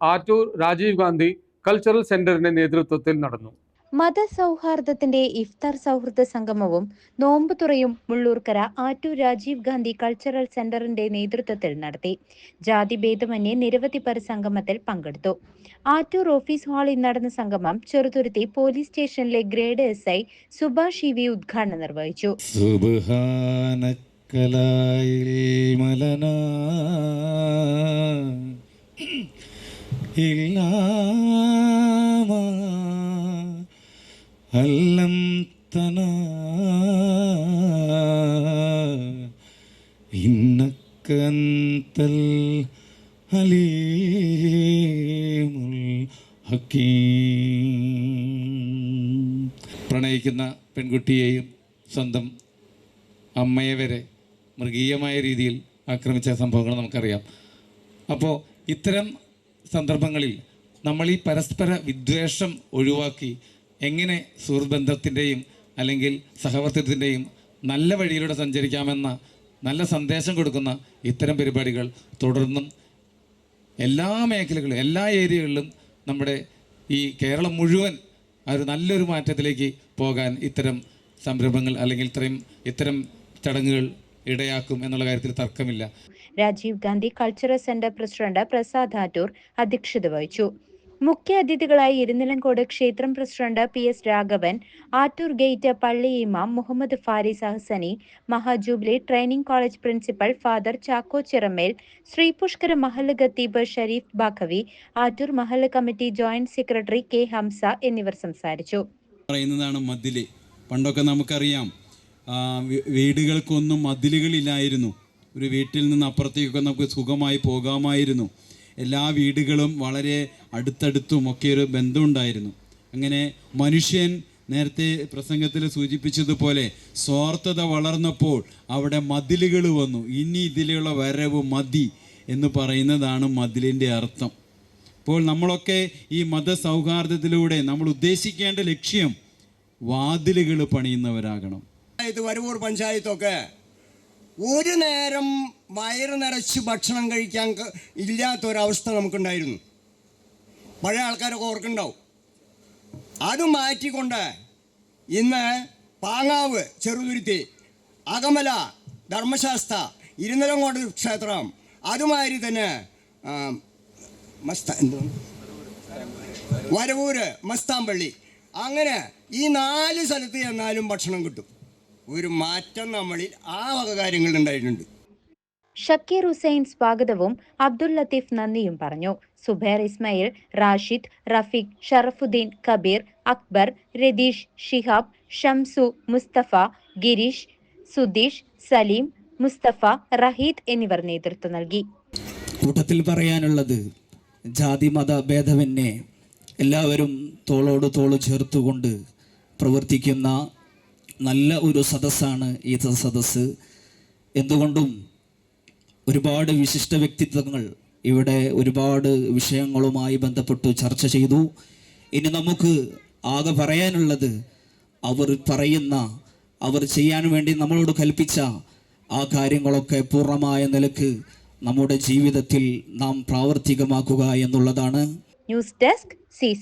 Attoor Rajiv Gandhi cultural സെന്ററിന്റെ നേതൃത്വത്തിൽ നടന്നു. മതസൗഹാർദ്ദത്തിന്റെ ഇഫ്താർ സൗഹൃദ സംഗമവും നോമ്പ് തുറയും മുള്ളൂർക്കര ആറ്റൂർ രാജീവ് ഗാന്ധി കൾച്ചറൽ സെന്ററിന്റെ നേതൃത്വത്തിൽ നടത്തി. ജാതിഭേദമന്യേ നിരവധി പേർ സംഗമത്തിൽ പങ്കെടുത്തു. ആറ്റൂർ ഓഫീസ് ഹാളിൽ നടന്ന സംഗമം ചെറുതുരുത്തി പോലീസ് സ്റ്റേഷനിലെ grade S I Subhash E V ഉദ്ഘാടനം നിർവഹിച്ചു. സുബ്ഹാനക്കലായിൽ മലന ഇല്ലാമ അല്ലം തന. ഇന്നക്കന്തൽ അലീമുൽ പ്രണയിക്കുന്ന പെൺകുട്ടിയെയും സ്വന്തം അമ്മയെ വരെ മൃഗീയമായ രീതിയിൽ ആക്രമിച്ച സംഭവങ്ങൾ നമുക്കറിയാം. അപ്പോൾ ഇത്തരം സന്ദർഭങ്ങളിൽ നമ്മൾ ഈ പരസ്പര വിദ്വേഷം ഒഴിവാക്കി എങ്ങനെ സുഹൃത്ബന്ധത്തിന്റെയും അല്ലെങ്കിൽ സഹവർത്തിത്വത്തിന്റെയും നല്ല വഴിയിലൂടെ സഞ്ചരിക്കാമെന്ന നല്ല സന്ദേശം കൊടുക്കുന്ന ഇത്തരം പരിപാടികൾ തുടർന്നും എല്ലാ മേഖലകളിലും എല്ലാ ഏരിയകളിലും നമ്മുടെ ഈ കേരളം മുഴുവൻ ഒരു നല്ലൊരു മാറ്റത്തിലേക്ക് പോകാൻ ഇത്തരം സംരംഭങ്ങൾ അല്ലെങ്കിൽ ഇത്രയും ഇത്തരം ചടങ്ങുകൾ ഇടയാക്കും എന്നുള്ള കാര്യത്തിൽ തർക്കമില്ല. Rajiv Gandhi cultural centre president Prasad Attoor അധ്യക്ഷത വഹിച്ചു. മുഖ്യ അതിഥികളായി ഇരുനിലങ്കോട് ക്ഷേത്രം president P S Raghavan Attoor gate പള്ളി ഇമാം Muhammad Faris Ahsani മഹാജൂബിലി training college principal father Chacko Chiramel Shri Pushkara മഹല്ല് ഖത്തീബ് ഷരീഫ് ബാഖവി ആറ്റൂർ മഹല്ല് committee joint secretary K Hamsa എന്നിവർ സംസാരിച്ചു. പറയുന്നതാണ് മതിൽ. പണ്ടൊക്കെ നമുക്കറിയാം വീടുകൾക്കൊന്നും മതിലുകളില്ലായിരുന്നു. ഒരു വീട്ടിൽ നിന്ന് അപ്പുറത്തേക്കൊക്കെ നമുക്ക് സുഖമായി പോകാമായിരുന്നു. എല്ലാ വീടുകളും വളരെ അടുത്തടുത്തും ഒക്കെ ഒരു ബന്ധമുണ്ടായിരുന്നു. അങ്ങനെ മനുഷ്യൻ നേരത്തെ പ്രസംഗത്തിൽ സൂചിപ്പിച്ചതുപോലെ സ്വാർത്ഥത വളർന്നപ്പോൾ അവിടെ മതിലുകൾ വന്നു. ഇനി ഇതിലുള്ള വരവ് മതി എന്ന് പറയുന്നതാണ് മതിലിന്റെ അർത്ഥം. അപ്പോൾ നമ്മളൊക്കെ ഈ മതസൗഹാർദ്ദത്തിലൂടെ നമ്മൾ ഉദ്ദേശിക്കേണ്ട ലക്ഷ്യം വാതിലുകൾ പണിയുന്നവരാകണം. ഇത് വരവൂർ പഞ്ചായത്തൊക്കെ ഒരു നേരം വയറ് നിറച്ച് ഭക്ഷണം കഴിക്കാൻ ഇല്ലാത്തൊരവസ്ഥ നമുക്കുണ്ടായിരുന്നു. പഴയ ആൾക്കാരൊക്കെ ഓർക്കുണ്ടാവും അത് മാറ്റിക്കൊണ്ട് ഇന്ന് പാങ്ങാവ് ചെറുതുരുത്തി അകമല ധർമ്മശാസ്ത്ര ഇരുനിലങ്ങോട് ക്ഷേത്രം അതുമാതിരി തന്നെ മസ്ത വരവൂര് മസ്താമ്പള്ളി അങ്ങനെ ഈ നാല് സ്ഥലത്ത് ചെന്നാലും ഭക്ഷണം കിട്ടും. ഒരു മാറ്റം നമ്മളിൽ ആ വക കാര്യങ്ങൾ ഉണ്ടായിട്ടുണ്ട്. ഷക്കീർ ഹുസൈൻ സ്വാഗതവും അബ്ദുൽ ലത്തീഫ് നന്ദിയും പറഞ്ഞു. സുബൈർ ഇസ്മയിൽ റാഷിദ് റഫീഖ് ഷറഫുദ്ദീൻ കബീർ അക്ബർ രതീഷ് ഷിഹാബ് ഷംസു മുസ്തഫ ഗിരീഷ് സുധീഷ് സലീം മുസ്തഫ റഹീദ് എന്നിവർ നേതൃത്വം നൽകി. കൂട്ടത്തിൽ പറയാനുള്ളത് ജാതി മത ഭേദമന്യേ എല്ലാവരും തോളോട് തോൾ ചേർത്തുകൊണ്ട് പ്രവർത്തിക്കുന്ന നല്ല ഒരു സദസ്സാണ് ഈ സദസ്സ്. എന്തുകൊണ്ടും ഒരുപാട് വിശിഷ്ട വ്യക്തിത്വങ്ങൾ ഇവിടെ ഒരുപാട് വിഷയങ്ങളുമായി ബന്ധപ്പെട്ട് ചർച്ച ചെയ്തു. ഇനി നമുക്ക് ആകെ പറയാനുള്ളത് അവർ പറയുന്ന അവർ ചെയ്യാൻ വേണ്ടി നമ്മളോട് കൽപ്പിച്ച ആ കാര്യങ്ങളൊക്കെ പൂർണമായ നിലയ്ക്ക് നമ്മുടെ ജീവിതത്തിൽ നാം പ്രാവർത്തികമാക്കുക എന്നുള്ളതാണ്. News desk C